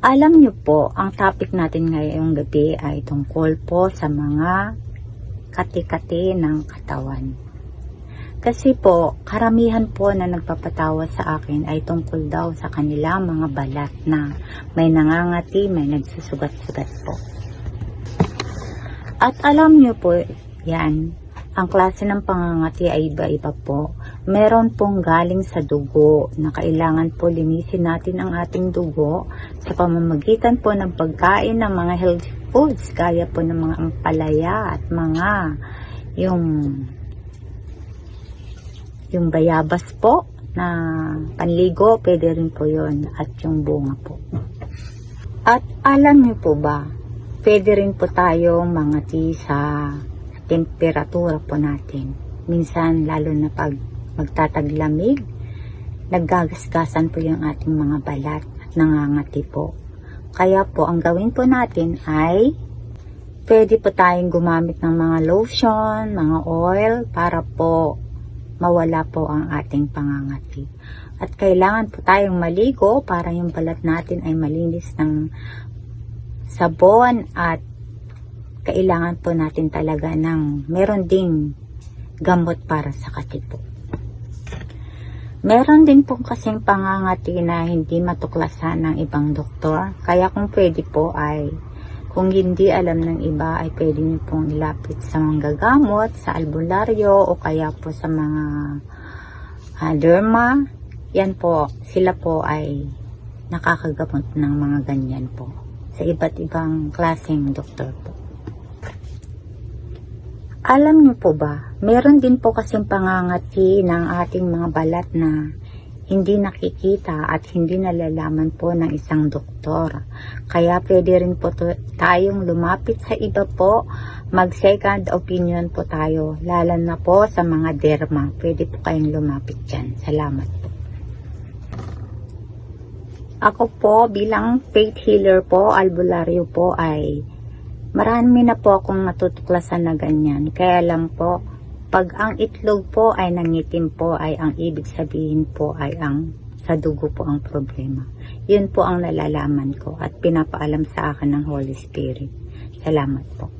Alam niyo po, ang topic natin ngayong gabi ay tungkol po sa mga kati-kati ng katawan. Kasi po, karamihan po na nagpapatawa sa akin ay tungkol daw sa kanilang mga balat na may nangangati, may nagsusugat-sugat po. At alam niyo po, yan, ang klase ng pangangati ay iba-iba po. Meron pong galing sa dugo na kailangan po linisin natin ang ating dugo sa pamamagitan po ng pagkain ng mga healthy foods gaya po ng mga ampalaya at mga yung yung bayabas po na panligo, pwede rin po yon at yung bunga po. At alam niyo po ba, pwede rin po tayong mangati sa temperatura po natin. Minsan, lalo na pag magtataglamig, naggagasgasan po yung ating mga balat at nangangati po. Kaya po, ang gawin po natin ay pwede po tayong gumamit ng mga lotion, mga oil para po mawala po ang ating pangangati. At kailangan po tayong maligo para yung balat natin ay malinis ng sabon at kailangan po natin talaga ng meron ding gamot para sa kati po. Meron din po kasing pangangati na hindi matuklasan ng ibang doktor. Kaya kung pwede po ay kung hindi alam ng iba ay pwede niyo pong ilapit sa manggagamot, sa albularyo o kaya po sa mga ah, derma. Yan po, sila po ay nakakagamot ng mga ganyan po sa iba't ibang klaseng doktor po. Alam niyo po ba, meron din po kasing pangangati ng ating mga balat na hindi nakikita at hindi nalalaman po ng isang doktor. Kaya pwede rin po tayong lumapit sa iba po, mag second opinion po tayo, lalo na po sa mga derma. Pwede po kayong lumapit dyan. Salamat po. Ako po bilang faith healer po, albularyo po ay marami na po akong natutuklasan na ganyan. Kaya lang po, pag ang itlog po ay nangitim po ay ang ibig sabihin po ay ang sa dugo po ang problema. Yun po ang nalalaman ko at pinapaalam sa akin ng Holy Spirit. Salamat po.